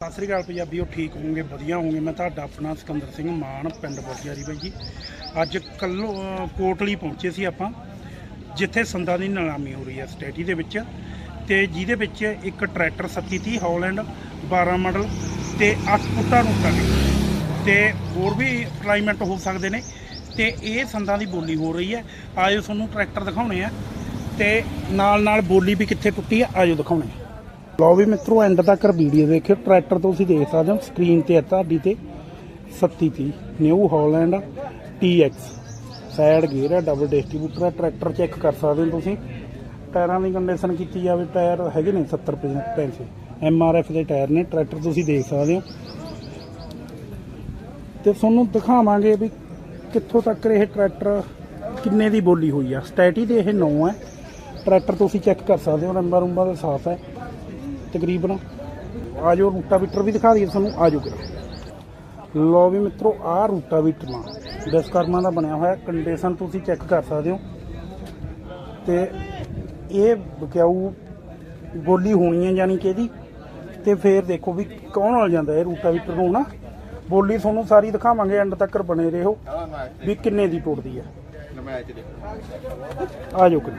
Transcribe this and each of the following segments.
ਸਤਿ ਸ੍ਰੀ ਅਕਾਲ ਪੰਜਾਬੀ, ਉਹ ਠੀਕ ਹੋਵੋਗੇ, ਵਧੀਆ ਹੋਵੋਗੇ। ਮੈਂ ਤੁਹਾਡਾ ਆਪਣਾ ਸਿਕੰਦਰ ਸਿੰਘ ਮਾਨ, ਪਿੰਡ ਬੋਜਿਆਰੀ ਬਾਈ ਜੀ। ਅੱਜ ਕੱਲੋ ਕੋਟਲੀ ਪਹੁੰਚੇ ਸੀ ਆਪਾਂ, ਜਿੱਥੇ ਸੰਦਾਂ ਦੀ ਨਿਲਾਮੀ ਹੋ ਰਹੀ ਹੈ, ਸਟੇਟੀ ਦੇ ਵਿੱਚ। ਤੇ ਜਿਹਦੇ ਵਿੱਚ ਇੱਕ ਟਰੈਕਟਰ 3730 ਹਾਲੈਂਡ 12 ਮਾਡਲ ਤੇ 8 ਫੁੱਟਾ ਰੂਟਾ ਨੇ। ਤੇ ਹੋਰ ਵੀ ਅਪਲਾਈਮੈਂਟ ਹੋ ਸਕਦੇ ਨੇ। ਤੇ ਇਹ ਸੰਦਾਂ ਦੀ ਬੋਲੀ ਹੋ ਰਹੀ ਹੈ। ਆਜੋ ਤੁਹਾਨੂੰ ਟਰੈਕਟਰ ਦਿਖਾਉਣੇ ਆ। ਤੇ ਨਾਲ ਨਾਲ ਬੋਲੀ ਵੀ ਕਿੱਥੇ ਟੁੱਟੀ ਆ ਆਜੋ ਦਿਖਾਉਣੇ ਆ। ਲਓ ਵੀ ਮਿੱਤਰੋ ਐਂਡ ਤੱਕ ਵੀਡੀਓ ਦੇਖਿਓ ਟਰੈਕਟਰ ਤੁਸੀਂ ਦੇਖ ਸਕਦੇ ਹੋ ਸਕਰੀਨ ਤੇ ਹੈ ਤੁਹਾਡੀ ਤੇ 3730 New Holland TX side gear ਹੈ ਡਬਲ ਡਿਸਟ੍ਰੀਬਿਊਟਰ ਹੈ ਟਰੈਕਟਰ ਚੈੱਕ ਕਰ ਸਕਦੇ ਹੋ ਤੁਸੀਂ। ਟਾਇਰਾਂ ਦੀ ਕੰਡੀਸ਼ਨ ਕੀਤੀ ਜਾਵੇ ਟਾਇਰ ਹੈਗੇ ਨੇ 70% ਪੈਸੇ। MRF ਦੇ ਟਾਇਰ ਨੇ ਟਰੈਕਟਰ ਤੁਸੀਂ ਦੇਖ ਸਕਦੇ ਹੋ। ਤੇ ਤੁਹਾਨੂੰ ਦਿਖਾਵਾਂਗੇ ਵੀ ਕਿੱਥੋਂ ਤੱਕ ਇਹ ਟਰੈਕਟਰ ਕਿੰਨੇ ਦੀ ਬੋਲੀ ਹੋਈ ਆ। ਸਟੈਟੀ ਦੇ ਇਹ 9 ਹੈ। ਟਰੈਕਟਰ ਤੁਸੀਂ ਚੈੱਕ ਕਰ ਸਕਦੇ ਹੋ ਨੰਬਰ ਨੰਬਰ ਦਾ ਸਾਫ਼ ਹੈ। ਤਕਰੀਬਨ। ਆਜੋ ਰੂਟਾਵੀਟਰ ਵੀ ਦਿਖਾ ਦਈਏ ਤੁਹਾਨੂੰ ਆਜੋ ਕਰੋ ਲੋ ਵੀ ਮਿੱਤਰੋ ਆਹ ਰੂਟਾਵੀਟਰ ਨਾਲ ਡਿਸਕਰਮਾ ਦਾ ਬਣਿਆ ਹੋਇਆ ਕੰਡੀਸ਼ਨ ਤੁਸੀਂ ਚੈੱਕ ਕਰ ਸਕਦੇ ਹੋ। ਤੇ ਇਹ ਬਕਿਆਊ ਬੋਲੀ ਹੋਣੀ ਹੈ ਯਾਨੀ ਕਿ ਇਹਦੀ। ਤੇ ਫੇਰ ਦੇਖੋ ਵੀ ਕੌਣ ਨਾਲ ਜਾਂਦਾ ਇਹ ਰੂਟਾਵੀਟਰ ਨੂੰ ਨਾ। ਬੋਲੀ ਤੁਹਾਨੂੰ ਸਾਰੀ ਦਿਖਾਵਾਂਗੇ ਐਂਡ ਤੱਕ ਬਣੇ ਰਹੋ। ਵੀ ਕਿੰਨੇ ਦੀ ਟੁੱਟਦੀ ਹੈ। ਆਜੋ ਕਰੋ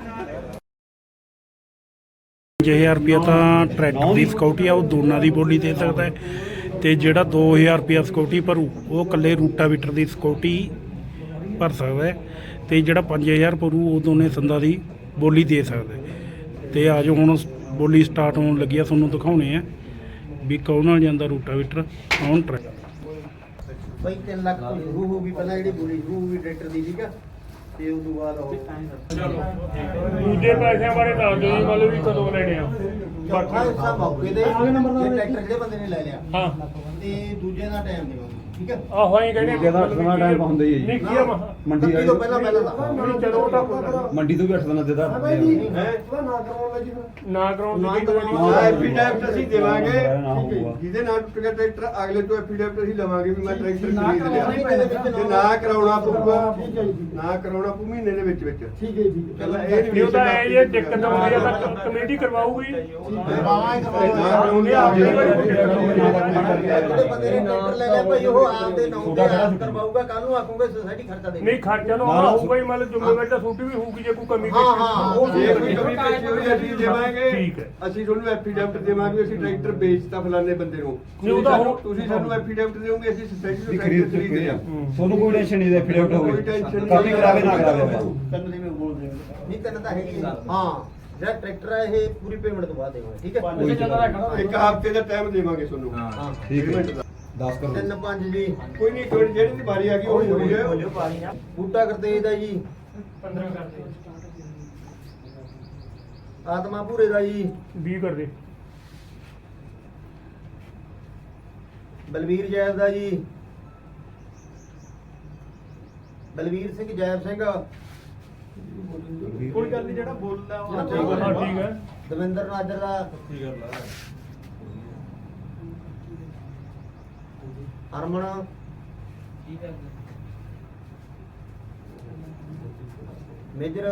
5000 ਰੁਪਿਆ ਤਾਂ ਟਰੈਕਟਰ ਦੀ ਸਿਕਿਉਰਿਟੀ ਆ, ਉਹ ਦੋਨਾਂ ਦੀ ਬੋਲੀ ਦੇ ਸਕਦਾ ਹੈ। ਤੇ ਜਿਹੜਾ 2000 ਰੁਪਿਆ ਸਿਕਿਉਰਿਟੀ ਭਰੂ, ਉਹ ਇਕੱਲੇ ਰੂਟਾਵੀਟਰ ਦੀ ਸਿਕਿਉਰਿਟੀ ਭਰ ਸਕਦਾ ਹੈ। ਤੇ ਜਿਹੜਾ 5000 ਭਰੂ, ਉਹ ਦੋਨੇ ਸੰਦਾਂ ਦੀ ਬੋਲੀ ਦੇ ਸਕਦਾ ਹੈ। ਤੇ ਆਜੋ ਹੁਣ ਬੋਲੀ ਸਟਾਰਟ ਹੋਣ ਲੱਗੀ ਆ, ਤੁਹਾਨੂੰ ਦਿਖਾਉਣੇ ਆ ਵੀ ਕੌਣ ਨਾਲ ਜਾਂਦਾ ਰੂਟਾਵੀਟਰ, ਕੌਣ ਟਰੈਕਟਰ ਬਈ 3 ਲੱਖ ਤੋਂ ਸ਼ੁਰੂ ਹੋ ਪਹਿਲਾਂ ਜਿਹੜੀ ਬੋਲੀ ਸ਼ੁਰੂ ਹੋ ਟਰੈਕਟਰ ਦੀ, ਠੀਕ ਆ? ਤੇ ਉਸ ਤੋਂ ਬਾਅਦ ਉਹ ਦੂਜੇ ਪੈਸਿਆਂ ਬਾਰੇ ਦੱਸ ਦਿਓ ਜੀ ਮਤਲਬ ਵੀ ਕਦੋਂ ਲੈਣੇ ਆ। ਚੌਥਾ ਹਿੱਸਾ ਮੌਕੇ ਦੇ ਇਹ ਟਰੈਕਟਰ ਜਿਹੜੇ ਬੰਦੇ ਨੇ ਲੈ ਲਿਆ ਹਾਂ। ਤੇ ਦੂਜੇ ਦਾ ਟਾਈਮ ਦੇਵਾਂਗੇ ਠੀਕ ਆ ਆਹੋ ਐਂ ਕਹਿੰਦੇ ਜਿਹਦਾ ਸਮਾਂ ਟਾਈਮ ਹੁੰਦਾ ਹੀ ਹੈ ਜੀ। ਨਹੀਂ ਕੀ ਆ ਮ- ਮੰਡੀ ਤੋਂ ਪਹਿਲਾਂ ਪਹਿਲਾਂ ਦਾ ਨਹੀਂ ਚਲੋ ਉਹ ਤਾਂ ਗੱਲ ਮੰਡੀ ਤੋਂ ਵੀ 8 ਦਿਨਾਂ ਦੇ ਦਾ ਨਹੀਂ। ਨਾ ਕਰਾਉਣ ਨਾ ਦੀ ਕੋਈ ਕਰਾਉਣ ਐਫੀਡੈਵਿਟ ਅਸੀਂ ਦੇਵਾਂਗੇ। ਨਾ ਹੋਊਗਾ। ਜਿਹਦੇ ਨਾਲ ਟੁੱਟ ਗਿਆ ਟਰੈਕਟਰ ਅਗਲੇ ਤੋਂ ਐਫੀਡੈਵਿਟ ਅਸੀਂ ਲਵਾਂਗੇ ਵੀ ਮੈਂ ਟਰੈਕਟਰ ਨਾ ਖਰੀਦ ਲਿਆ। ਕਰਾਉਣਾ ਹੀ ਨਾ ਕਰਾਉਣਾ ਪਊਗਾ ਨਾ ਕਰਾਉਣਾ ਪਊ ਮਹੀਨੇ ਦੇ ਵਿੱਚ ਵਿੱਚ। ਠੀਕ ਹੈ ਜੀ। ਇਹ ਨਹੀਂ ਉਹ ਤਾਂ ਐ ਜੇ ਦਿੱਕਤ ਆਉਂਦੀ ਆ ਤਾਂ ਕਮੇਟੀ ਕਰਵਾਊਗੀ। ਜਿਹੜੇ ਬੰਦੇ ਨੇ ਟਰੈਕਟਰ ਲੈ ਲਿਆ ਭਾਈ ਉਹ ਆਪਦੇ ਨਾਮ ਤੇ ਆਪ ਕਰਵਾਊਗਾ ਕੱਲ ਨੂੰ ਆਖੂਗੇ ਸੋਸਾਇਟੀ ਖਰਚਾ ਦੇ ਨਹੀਂ ਖਰਚਾ ਤਾਂ ਆਉਣਾ ਹੋਊਗਾ ਹੀ ਮਤਲਬ ਜ਼ਿੰਮੇਵਾਰੀ ਤਾਂ ਛੁੱਟੀ ਵੀ ਹੋਊਗੀ ਜੇ ਕੋਈ ਕਮੀ ਹਾਂ ਹਾਂ। ਉਹ ਜੇ ਕੋਈ ਕਮੀ ਪੇਸ਼ੀ ਹੋਈ ਅਸੀਂ ਦੇਵਾਂਗੇ ਠੀਕ ਹੈ। ਅਸੀਂ ਤੁਹਾਨੂੰ ਐਫੀਡੈਵਿਟ ਦੇਵਾਂਗੇ ਅਸੀਂ ਟਰੈਕਟਰ ਵੇਚਤਾ ਫਲਾਣੇ ਬੰਦੇ ਨੂੰ। ਨਹੀਂ, ਉਹ ਤਾਂ ਹੁਣ- ਤੁਸੀਂ ਸਾਨੂੰ ਐਫੀਡੈਵਿਟ ਦਿਓਗੇ ਅਸੀਂ ਸੋਸਾਇਟੀ ਖਰੀਦ ਟਰੈਕਟਰ ਖਰੀਦ ਲਿਆ ਤੁਹਾਨੂੰ ਕੋਈ ਟੈਨਸ਼ਨ ਨਹੀਂ ਦੇ ਫਿਲਟ ਹੋਵੇ ਕੋਈ tension ਨਹੀਂ। ਕਾਪੀ ਕਰਾਵੇ ਨਾ ਕਰਾਵੇ ਆਪਾਂ ਤਿੰਨ ਜਿਵੇਂ ਬੋਲਦੇ ਹੋ ਨਹੀਂ ਤਿੰਨ ਤਾਂ ਹੈਗੀ ਆ। ਹਾਂ ਜਿਹੜਾ ਟਰੈਕਟਰ ਹੈ ਇਹ ਪੂਰੀ ਪੇਮੈਂਟ ਤੋਂ ਬਾਅਦ ਦੇਵਾਂਗੇ ਠੀਕ ਹੈ? ਇੱਕ ਹਫ਼ਤੇ ਦਾ ਟਾਈਮ ਦੇਵਾਂਗੇ ਤੁਹਾਨੂੰ। ਹਾਂ। ਠੀਕ ਹੈ। ਦਾ। 10 ਕਰੋ। ਤਿੰਨ ਪੰਜ ਜੀ। ਕੋਈ ਨਹੀਂ ਕੋਈ ਜਿਹੜੀ ਦੀ ਵਾਰੀ ਆ ਗਈ ਉਹ ਹੈ ਬੂਟਾ ਕਰਤੇਜ ਦਾ ਜੀ। 15 ਕਰਦੇ ਆਤਮਾ ਪੂਰੇ ਦਾ ਜੀ। 20 ਕਰਦੇ ਬਲਵੀਰ ਜੈਬ ਦਾ ਜੀ। ਬਲਵੀਰ ਸਿੰਘ ਜੈਬ ਸਿੰਘ। ਕੋਈ ਗੱਲ ਨਹੀਂ ਜਿਹੜਾ ਬੋਲਦਾ ਹਾਂ ਠੀਕ ਹੈ। ਦਵਿੰਦਰ ਨਾਜਰ ਦਾ। ਹਰਮਨ। ਮੇਜਰ।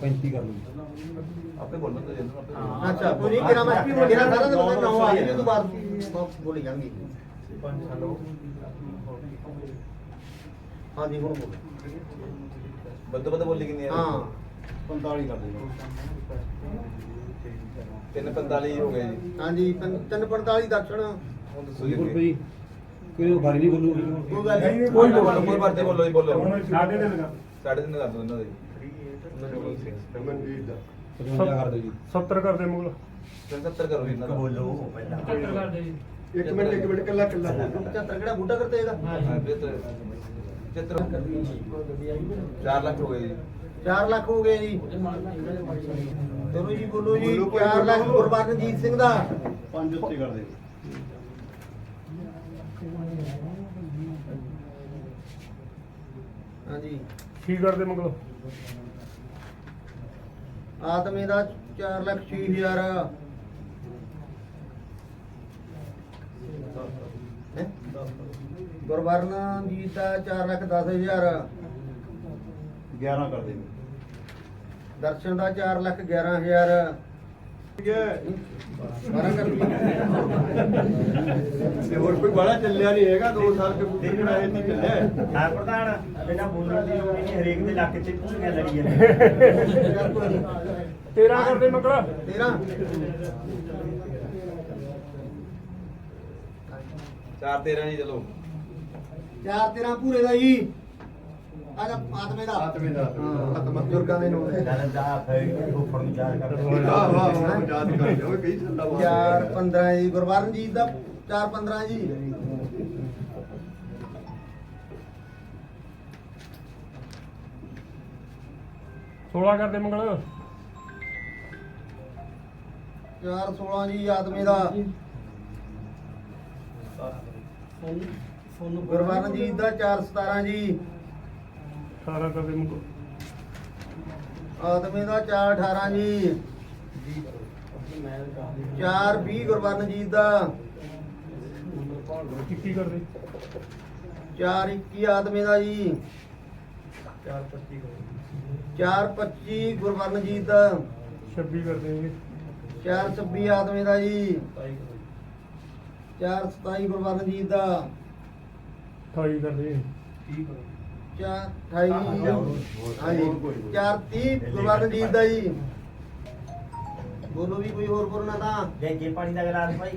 35 ਕਰ ਲਓ। ਅੱਛਾ ਕੋਈ ਨਹੀਂ ਕਿਰਾ ਮੈਂ ਕਿਰਾ ਸਾਰਾ ਦਾ ਬੰਦਾ ਨਾਮ ਆ ਜਾਵੇ ਤੋਂ ਬਾਅਦ ਬੋਲੀ ਜਾਣਗੇ। ਹਾਂਜੀ ਹੁਣ ਬੋਲ। ਬੱਦ ਬੱਦ ਬੋਲੀ ਕਿੰਨੀ ਆ? ਹਾਂ। 45 ਕਰ ਦਿਓ 345 ਹੋ ਗਏ ਜੀ। ਹਾਂਜੀ 345 ਦਰਸ਼ਨ ਹੁਣ ਦੱਸੋ ਜੀ। ਕੋਈ ਭਾਰੀ ਨਹੀਂ ਬੋਲੂਗੀ। ਕੋਈ ਗੱਲ ਨਹੀਂ। ਕੋਈ ਬੋਲੋ ਕੋਈ ਭਰਤੀ ਬੋਲੋ ਜੀ ਬੋਲੋ। ਸਾਡੇ ਦੇ ਲਗਾ। ਸਾਢੇ ਤਿੰਨ ਕਰ ਦੋ ਇਹਨਾਂ ਦੇ। ਰਮਨਜੀਤ ਦਾ 55 ਕਰ ਦਿਓ ਜੀ। 70 ਕਰਦੇ ਮੁਗਲ। 70 ਕਰੋ ਜੀ ਇਹਨਾਂ ਦਾ। ਬੋਲੋ 70 ਕਰਦੇ ਜੀ। ਇੱਕ ਮਿੰਟ ਇੱਕ ਮਿੰਟ ਕੱਲਾ ਕੱਲਾ 75 ਕਿਹੜਾ ਬੂਟਾ ਕਰਤੇ ਇਹਦਾ? ਹਾਂ ਚਿੱਤਰ ਚਿੱਤਰ 4 ਲੱਖ ਹੋ ਗਏ ਜੀ। 4 ਲੱਖ ਹੋ ਗਏ ਜੀ। ਚਲੋ ਜੀ ਬੋਲੋ ਜੀ। ਬੋਲੋ ਭਾਈ, 4 ਲੱਖ ਬੋਲੋ। ਗੁਰਬਖਸ਼ਜੀਤ ਸਿੰਘ ਦਾ। ਪੰਜ ਉੱਤੇ ਕਰ ਦਿਓ ਹਾਂਜੀ। ਕੀ ਕਰਦੇ ਮੁਗਲ? ਆਤਮੇ ਦਾ 4 ਲੱਖ 6 ਹਜ਼ਾਰ। ਹੈਂ? ਗੁਰਵਰਨ ਜੀ ਦਾ 4 ਲੱਖ 10 ਹਜ਼ਾਰ। 11 ਕਰ ਦਿਓ ਦਰਸ਼ਨ ਦਾ 4 ਲੱਖ 11 ਹਜ਼ਾਰ। 12 ਕਰ ਤੇ ਹੋਰ ਕੋਈ ਬੜਾ ਚੱਲਿਆ ਨਹੀਂ ਹੈਗਾ 2 ਸਾਲ ਕੇ ਬੁੱਢੇ ਜਿਹੜਾ ਇਹ ਨਹੀਂ ਚੱਲਿਆ ਹੈ। ਹਾਂ ਪ੍ਰਧਾਨ ਬਿਨਾ ਬੋਲਣ ਦੀ ਲੋੜ ਹੀ ਨਹੀਂ ਹਰੇਕ ਦੇ ਲੱਕ 'ਚ ਭੂਮੀਆਂ ਲੜੀ ਜਾਂਦੇ ਤੇਰਾ ਕਰਦੇ ਮਕੜਾ। 13 4 13 ਜੀ ਚਲੋ। 4 13 ਪੂਰੇ ਦਾ ਜਾ ਆਤਮੇ ਦਾ। ਆਤਮੇ ਦਾ। ਆਤਮਾ ਨੂੰ ਦਾ ਫੈਲ ਹੋ ਫੜ ਵਿਚਾਰ ਕਰ ਵਾਹ ਵਾਹ ਵਾਹ ਯਾਦ ਕਰ ਲਿਓ ਕਈ ਸਾਲਾਂ ਬਾਅਦ। 4 15 ਜੀ ਗੁਰਵਰਨ ਜੀ ਦਾ 4 15 ਜੀ। ਸੋਲਾਂ ਕਰਦੇ ਮੰਗਲ। 4 16 ਜੀ ਆਤਮੇ ਦਾ। ਗੁਰਵਰਨ ਜੀ ਦਾ 4 17 ਜੀ। 18 ਕਰਦੇ ਮੰਗਲ ਆਤਮੇ ਦਾ 4 18 ਜੀ। 4 20 ਗੁਰਵਰਨ ਜੀ ਦਾ। 21 ਕਰਦੇ। 4 21 ਆਤਮੇ ਦਾ ਜੀ। 4 25 ਗੁਰਵਰਨ ਜੀ ਦਾ। 26 ਕਰਦੇ 4 26 ਆਤਮੇ ਦਾ ਜੀ। 4 27 ਗੁਰਵਰਨ ਜੀ ਦਾ। 28 ਕਰਦੇ 4 28 ਹਾਂਜੀ 4 30 ਗੁਰਵਰਨ ਜੀ ਦਾ ਜੀ। ਬੋਲੋ ਵੀ ਕੋਈ ਹੋਰ ਬੋਲਣਾ ਤਾਂ ਜੇ ਕੇ ਪਾਣੀ ਦਾ ਗਲਾਸ ਭਾਈ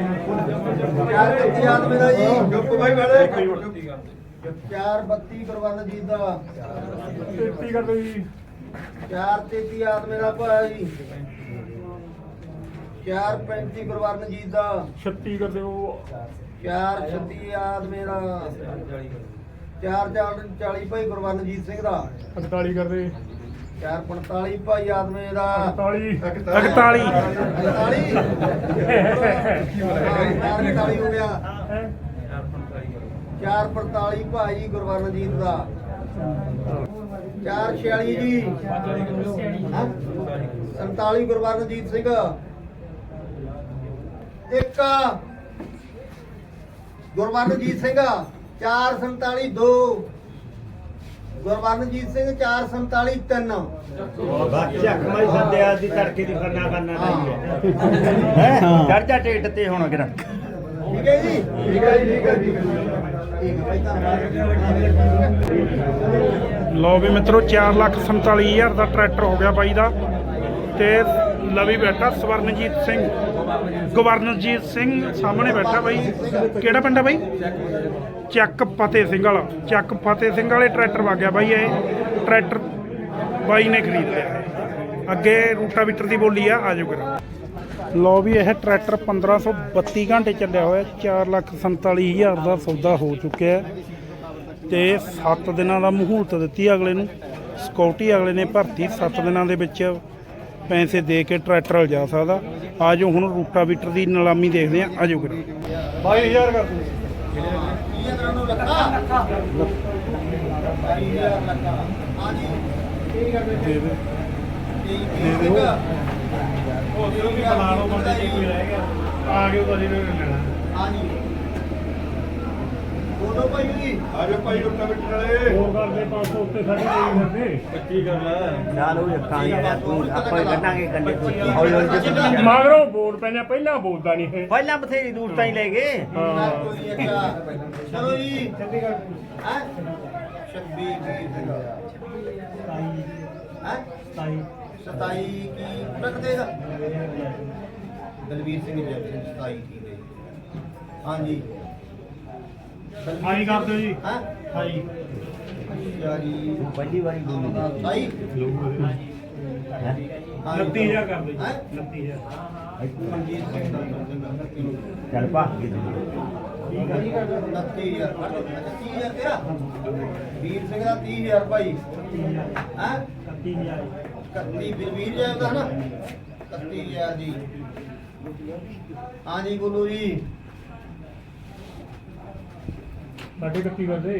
ਚਾਰ ਬੱਤੀ ਆਦਮੀ ਦਾ ਜੀ ਚੁੱਪ ਬਾਈ ਵਾਲੇ 4 32 ਗੁਰਵਰਨ ਜੀ ਦਾ। 33 ਕਰਦੇ ਜੀ 4 33 ਆਦਮੀ ਦਾ ਭਾਈ। 4 35 ਗੁਰਵਰਨ ਜੀ ਦਾ। 36 ਕਰਦੇ ਉਹ 4 36 ਆਦਮੀ ਦਾ 4 40 ਭਾਈ ਗੁਰਵਰਨਜੀਤ ਸਿੰਘ ਦਾ। 48 ਕਰਦੇ 4 45 ਭਾਈ ਆਦਮੀ ਦਾ 48 41 45 45 ਹੋ ਗਿਆ। 4 45 ਭਾਈ ਗੁਰਵਰਨਜੀਤ ਦਾ। 4 46 ਜੀ। ਹੈਂ? 47 ਗੁਰਵਰਨਜੀਤ ਸਿੰਘ। ਇੱਕ ਗੁਰਵਰਨਜੀਤ ਸਿੰਘ 447 2 ਗੁਰਵਰਨਜੀਤ ਸਿੰਘ 447 3 ਬਾਕੀ ਅੱਖਾਂ ਹੀ ਸੱਦਿਆ ਦੀ ਤੜਕੇ ਦੀ ਖਰਨਾ ਕਰਨਾ ਨਹੀਂ ਹੈ। ਹੈ? ਚੜ ਜਾ ਟੇਟ ਤੇ ਹੁਣ ਕਿਰਾ ਠੀਕ ਹੈ ਜੀ? ਠੀਕ ਹੈ ਜੀ ਠੀਕ ਹੈ ਜੀ। ਠੀਕ ਹੈ ਭਾਈ ਧੰਨਵਾਦ। ਲਓ ਵੀ ਮਿੱਤਰੋ 447000 ਦਾ ਟਰੈਕਟਰ ਹੋ ਗਿਆ ਬਾਈ ਦਾ। ਤੇ ਲਵੀ ਬੈਠਾ ਸਵਰਨਜੀਤ ਸਿੰਘ। ਗਵਰਨਰਜੀਤ ਸਿੰਘ ਸਾਹਮਣੇ ਬੈਠਾ ਬਾਈ। ਕਿਹੜਾ ਪਿੰਡ ਆ ਬਾਈ? ਚੱਕ ਫਤਿਹ ਸਿੰਘ ਵਾਲਾ। ਚੱਕ ਫਤਿਹ ਸਿੰਘ ਵਾਲੇ ਟਰੈਕਟਰ ਵਾਗਿਆ ਬਾਈ ਇਹ। ਟਰੈਕਟਰ ਬਾਈ ਨੇ ਖਰੀਦ ਲਿਆ। ਅੱਗੇ ਰੂਟਾਵੀਟਰ ਦੀ ਬੋਲੀ ਆ ਆਜੋ ਕਰਾਂ ਲਓ ਵੀ ਇਹ ਟਰੈਕਟਰ 1532 ਘੰਟੇ ਚੱਲਿਆ ਹੋਇਆ। 447000 ਦਾ ਸੌਦਾ ਹੋ ਚੁੱਕਿਆ ਹੈ। ਤੇ 7 ਦਿਨਾਂ ਦਾ ਮਹੂਰਤ ਦਿੱਤੀ ਅਗਲੇ ਨੂੰ। ਸਕਿਉਰਟੀ ਅਗਲੇ ਨੇ ਭਰਤੀ। 7 ਦਿਨਾਂ ਦੇ ਵਿੱਚ ਪੈਸੇ ਦੇ ਕੇ ਟਰੈਕਟਰ ਜਾ ਸਕਦਾ। ਆਜੋ ਹੁਣ ਰੂਟਾਵੀਟਰ ਦੀ ਨਿਲਾਮੀ ਦੇਖਦੇ ਆ ਆਜੋ ਕਰਾਂ 22000 ਕਰ ਦੂੰ ਕੀ ਨੂੰ ਲੱਗਾ ਹਾਂਜੀ ਠੀਕ ਹੈ ਦੇ ਦੇ ਠੀਕ ਉਹ ਵੀ ਬਣਾ ਲਓ ਬੰਦੇ ਜੀ ਰਹਿ ਗਿਆ ਆ ਗਿਆ ਤਾਂ ਜਿਹਨੇ ਲੈਣਾ ਹਾਂਜੀ। ਬੋਲੋ ਭਾਈ ਜੀ ਆ ਜਾ ਭਾਈ ਰੁਕਾ ਬਿੱਟ ਵਾਲੇ। ਹੋਰ ਕਰਦੇ 500 ਉੱਤੇ ਸਾਡੇ ਨਹੀਂ ਕਰਦੇ 25 ਕਰ ਲੈ ਚਾਲ ਉਹ ਅੱਖਾਂ ਯਾਰ ਤੂੰ ਆਪਾਂ ਕੱਢਾਂਗੇ ਕੰਡੇ ਤੋਂ ਹੌਲੀ ਹੌਲੀ ਜਿੱਦ ਮਗਰੋਂ ਬੋਲ ਪੈਣਾ ਪਹਿਲਾਂ ਬੋਲਦਾ ਨਹੀਂ ਇਹ। ਪਹਿਲਾਂ ਬਥੇਰੀ ਦੂਰ ਤਾਈਂ ਲੈ ਗਏ। ਹਾਂ। ਚਲੋ ਜੀ। ਚੰਡੀਗੜ੍ਹ ਹੈ 26 ਜੀ ਹੈ? 27 ਕੀ ਰੱਖ ਦੇਗਾ ਦਲਵੀਰ ਸਿੰਘ ਜੀ 27 ਕੀ ਦੇ। ਹਾਂਜੀ। ਆਈ ਕਰ ਦਿਓ ਜੀ। ਹੈ। ਅੱਛਾ ਜੀ ਪਹਿਲੀ ਵਾਰੀ ਬੋਲੀ 27 29000 ਕਰ ਦਿਓ ਹੈਂ? ਜੀ 29000 ਮਨਜੀਤ ਸਿੰਘ ਦਾ ਚੱਲ ਭਾਗ ਗਈ ਠੀਕ ਹੈ ਜੀ 29000 30000 ਤੇਰਾ। ਵੀਰ ਸਿੰਘ ਦਾ 30000 ਭਾਈ। ਹੈ? 30000 ਕੱਤੀ ਵੀਰ ਜਾਇ ਦਾ ਨਾ। ਕੱਤੀ ਹਜ਼ਾਰ ਜੀ। ਹਾਂਜੀ ਬੋਲੋ ਜੀ। ਸਾਡੇ 31 ਕਰਦੇ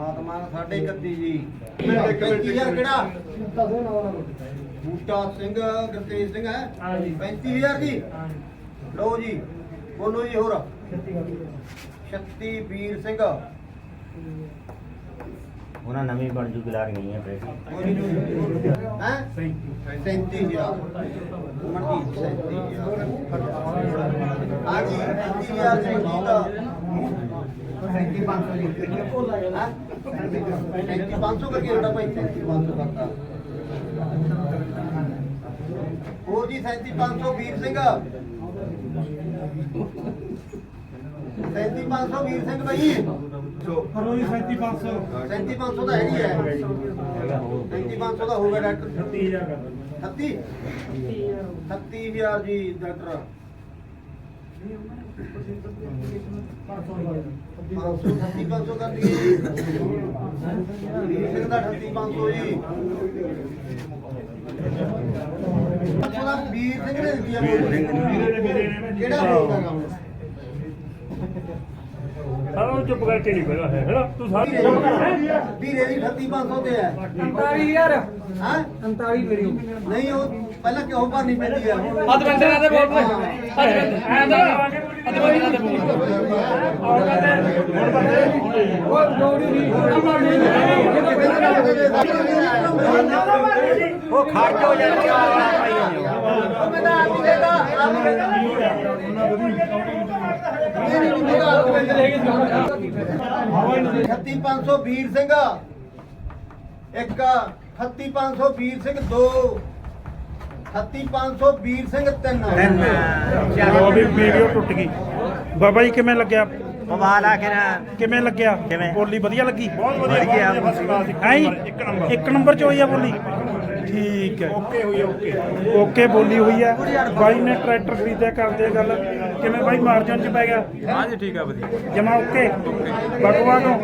ਆਤਮਾ ਸਾਡੇ 31 ਜੀ। 35000 ਕਿਹੜਾ? ਬੂਟਾ ਸਿੰਘ ਗੁਰਤੇਜ ਸਿੰਘ ਹੈ? ਹਾਂਜੀ। 35000 ਜੀ? ਲਓ ਜੀ ਬੋਲੋ ਜੀ ਹੋਰ। 36 ਵੀਰ ਸਿੰਘ। ਉਹਨਾਂ ਨਵੀਂ ਬਣ ਜੂ ਗਲਾਰ ਗਈ ਹੈ ਪ੍ਰੈਸ ਹੈ? 37000 ਮਨਦੀਪ 37000 ਆ ਗਈ 37000 ਸਿੰਘ ਜੀ ਦਾ 37500 ਜੀ 37500 ਕਰਕੇ ਜਿਹੜਾ ਭਾਈ 37500 ਕਰਤਾ ਹੋਰ ਜੀ 37500 ਵੀਰ ਸਿੰਘ 37500 ਵੀਰ ਸਿੰਘ ਭਾਈ ਕਰੋ ਜੀ 3500 37500 ਤਾਂ ਹੈਗੀ ਹੈ 37500 ਦਾ ਹੋਊਗਾ ਡਾਕਟਰ 30000 ਕਰ 30 30000 ਜੀ ਡਾਕਟਰ। 37500 ਕਰ ਦਈਏ ਜੀ ਵੀਰ ਸਿੰਘ ਦਾ 37500 ਜੀ ਵੀਰ ਸਿੰਘ ਨੇ ਦਿੱਤੀ ਆ। ਕਿਹੜਾ ਉਹਨੂੰ ਚੁੱਪ ਕਰਕੇ ਨਹੀਂ ਬਹਿਣਾ ਹੈ ਹੈਨਾ ਤੂੰ ਸਾਰੀ ਵੀਰੇ ਦੀ 38500 ਤੇ ਹੈ 45 ਯਾਰ ਹਾਂ 45 ਮੇਰੀ ਨਹੀਂ ਉਹ ਪਹਿਲਾਂ ਕਿਉਂ ਭਰਨੀ ਪੈਂਦੀ ਹੈ ਹੱਥ ਬੰਦੇ ਨਾਲ ਤੇ ਬੋਲ ਐਂ ਦਾ ਹੱਥ ਬੰਦੇ ਨਾਲ ਤੇ ਬੋਲ ਔਰ ਕਹਿੰਦੇ ਹੁਣ ਬੰਦੇ ਉਹ ਲੋੜੀ ਨਹੀਂ ਉਹ ਖਰਚ ਹੋ ਜਾਂਦੀ ਆ ਭਾਈ ਉਹ ਮੈਂ ਤਾਂ ਆਪ ਹੀ ਕਹਿੰਦਾ ਆਪ ਹੀ ਕਹਿੰਦਾ 36500 ਵੀਰ ਸਿੰਘ ਇੱਕ ਟੁੱਟ ਗਈ। ਬਾਬਾ ਜੀ ਕਿਵੇਂ ਲੱਗਿਆ? ਕਮਾਲ ਆ ਕੇ ਕਿਵੇਂ ਲੱਗਿਆ? ਬੋਲੀ ਵਧੀਆ ਲੱਗੀ? ਬਹੁਤ ਵਧੀਆ, ਵਧੀਆ। ਫਸਟ ਕਲਾਸ ਇੱਕ ਨੰਬਰ। ਇੱਕ ਨੰਬਰ ਚ ਹੋਈ ਆ ਬੋਲੀ? ਠੀਕ ਹੈ। ਓਕੇ ਹੋਈ ਓਕੇ। ਓਕੇ ਬੋਲੀ ਹੋਈ ਆ ਬਾਈ ਨੇ ਟਰੈਕਟਰ ਖਰੀਦਿਆ ਕਰਦੇ ਆ ਗੱਲ। ਕਿਵੇਂ ਬਾਈ ਮਾਰਜਨ ਚ ਪੈ ਗਿਆ? ਹਾਂਜੀ ਠੀਕ ਆ ਵਧੀਆ। ਜਮਾ ਓਕੇ? ਬਾਗੋਵਾ ਤੋਂ?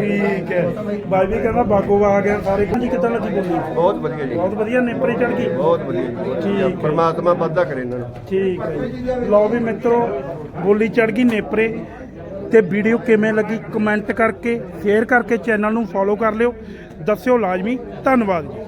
ਠੀਕ ਹੈ। ਬਾਈ ਵੀ ਕਹਿੰਦਾ ਬਾਗੋਵਾ ਆ ਗਿਆ ਸਾਰੇ ਜੀ ਕਿੱਦਾਂ ਲੱਗੀ ਬੋਲੀ? ਬਹੁਤ ਵਧੀਆ ਜੀ। ਬਹੁਤ ਵਧੀਆ ਨੇਪਰੇ ਚੜ ਗਈ? ਬਹੁਤ ਵਧੀਆ। ਠੀਕ ਹੈ। ਪਰਮਾਤਮਾ ਵਾਧਾ ਕਰੇ ਇਹਨਾਂ ਨੂੰ। ਠੀਕ ਹੈ ਜੀ। ਲਓ ਵੀ ਮਿੱਤਰੋ ਬੋਲੀ ਚੜ ਗਈ ਨੇਪਰੇ। ਤੇ ਵੀਡੀਓ ਕਿਵੇਂ ਲੱਗੀ ਕਮੈਂਟ ਕਰਕੇ ਸ਼ੇਅਰ ਕਰਕੇ ਚੈਨਲ ਨੂੰ ਫੋਲੋ ਕਰ ਲਿਓ। ਦੱਸਿਓ ਲਾਜ਼ਮੀ। ਧੰਨਵਾਦ ਜੀ।